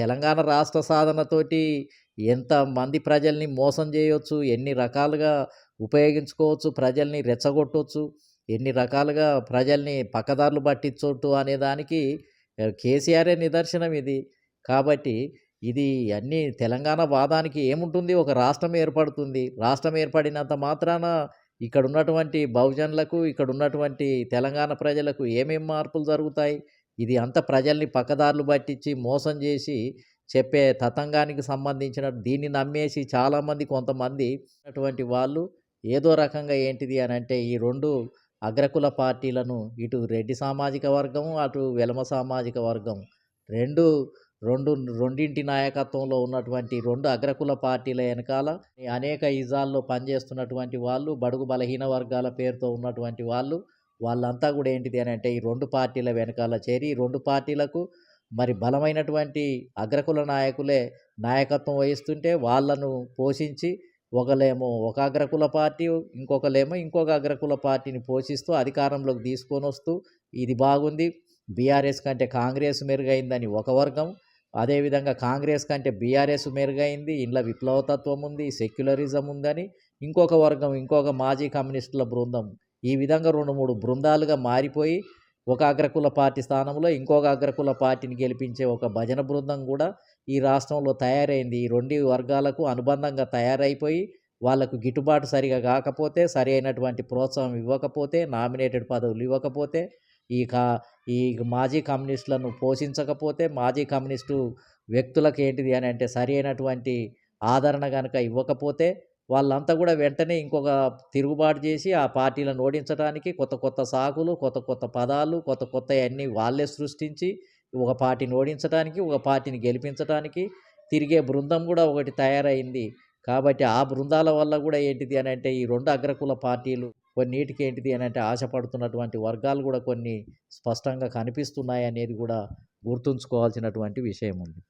తెలంగాణ రాష్ట్ర సాధనతోటి ఎంతమంది ప్రజల్ని మోసం చేయొచ్చు, ఎన్ని రకాలుగా ఉపయోగించుకోవచ్చు, ప్రజల్ని రెచ్చగొట్టవచ్చు ఎన్ని రకాలుగా ప్రజల్ని పక్కదారులు పట్టించొట్టు అనే దానికి కేసీఆరే నిదర్శనం ఇది. కాబట్టి ఇది అన్నీ తెలంగాణ వాదానికి ఏముంటుంది ఒక రాష్ట్రం ఏర్పడుతుంది. రాష్ట్రం ఏర్పడినంత మాత్రాన ఇక్కడ ఉన్నటువంటి బహుజనులకు, ఇక్కడ ఉన్నటువంటి తెలంగాణ ప్రజలకు ఏమేమి మార్పులు జరుగుతాయి? ఇది అంత ప్రజల్ని పక్కదారులు పట్టించి, మోసం చేసి చెప్పే తతంగానికి సంబంధించిన దీన్ని నమ్మేసి చాలామంది కొంతమంది అటువంటి వాళ్ళు ఏదో రకంగా ఏంటిది అని అంటే ఈ రెండు అగ్రకుల పార్టీలను ఇటు రెడ్డి సామాజిక వర్గం, అటు వెలమ సామాజిక వర్గం. 2, 2 రెండింటి నాయకత్వంలో ఉన్నటువంటి రెండు అగ్రకుల పార్టీల వెనకాల అనేక ఇజాల్లో పనిచేస్తున్నటువంటి వాళ్ళు, బడుగు బలహీన వర్గాల పేరుతో ఉన్నటువంటి వాళ్ళు, వాళ్ళంతా కూడా ఏంటిది అని అంటే ఈ రెండు పార్టీల వెనకాల చేరి, రెండు పార్టీలకు మరి బలమైనటువంటి అగ్రకుల నాయకులే నాయకత్వం వహిస్తుంటే వాళ్ళను పోషించి ఒకలేమో ఒక అగ్రకుల పార్టీ, ఇంకొకలేమో ఇంకొక అగ్రకుల పార్టీని పోషిస్తూ అధికారంలోకి తీసుకొని వస్తూ ఇది బాగుంది. బీఆర్ఎస్ కంటే కాంగ్రెస్ మెరుగైందని ఒక వర్గం. అదేవిధంగా కాంగ్రెస్ కంటే బీఆర్ఎస్ మెరుగైంది. ఇందులో విప్లవతత్వం ఉంది, సెక్యులరిజం ఉందని ఇంకొక వర్గం, ఇంకొక మాజీ కమ్యూనిస్టుల బృందం. ఈ విధంగా 2, 3 బృందాలుగా మారిపోయి ఒక అగ్రకుల పార్టీ స్థానంలో ఇంకొక అగ్రకుల పార్టీని గెలిపించే ఒక భజన బృందం కూడా ఈ రాష్ట్రంలో తయారైంది. ఈ రెండు వర్గాలకు అనుబంధంగా తయారైపోయి వాళ్ళకు గిట్టుబాటు సరిగా కాకపోతే, సరైనటువంటి ప్రోత్సాహం ఇవ్వకపోతే, నామినేటెడ్ పదవులు ఇవ్వకపోతే, ఈ కా ఈ మాజీ కమ్యూనిస్టులను పోషించకపోతే, మాజీ కమ్యూనిస్టు వ్యక్తులకు ఏంటిది అని అంటే సరి సరైనటువంటి ఆదరణ కనుక ఇవ్వకపోతే, వాళ్ళంతా కూడా వెంటనే ఇంకొక తిరుగుబాటు చేసి ఆ పార్టీలను ఓడించడానికి కొత్త కొత్త సాకులు, కొత్త కొత్త పదాలు, కొత్త కొత్తయన్నీ వాళ్ళే సృష్టించి ఒక పార్టీని ఓడించటానికి, ఒక పార్టీని గెలిపించటానికి తిరిగే బృందం కూడా ఒకటి తయారైంది. కాబట్టి ఆ బృందాల వల్ల కూడా ఏంటిది అని అంటే ఈ రెండు అగ్రకుల పార్టీలు కొన్నిటికి ఏంటిది అని అంటే ఆశపడుతున్నటువంటి వర్గాలు కూడా కొన్ని స్పష్టంగా కనిపిస్తున్నాయి అనేది కూడా గుర్తుంచుకోవాల్సినటువంటి విషయం ఉంది.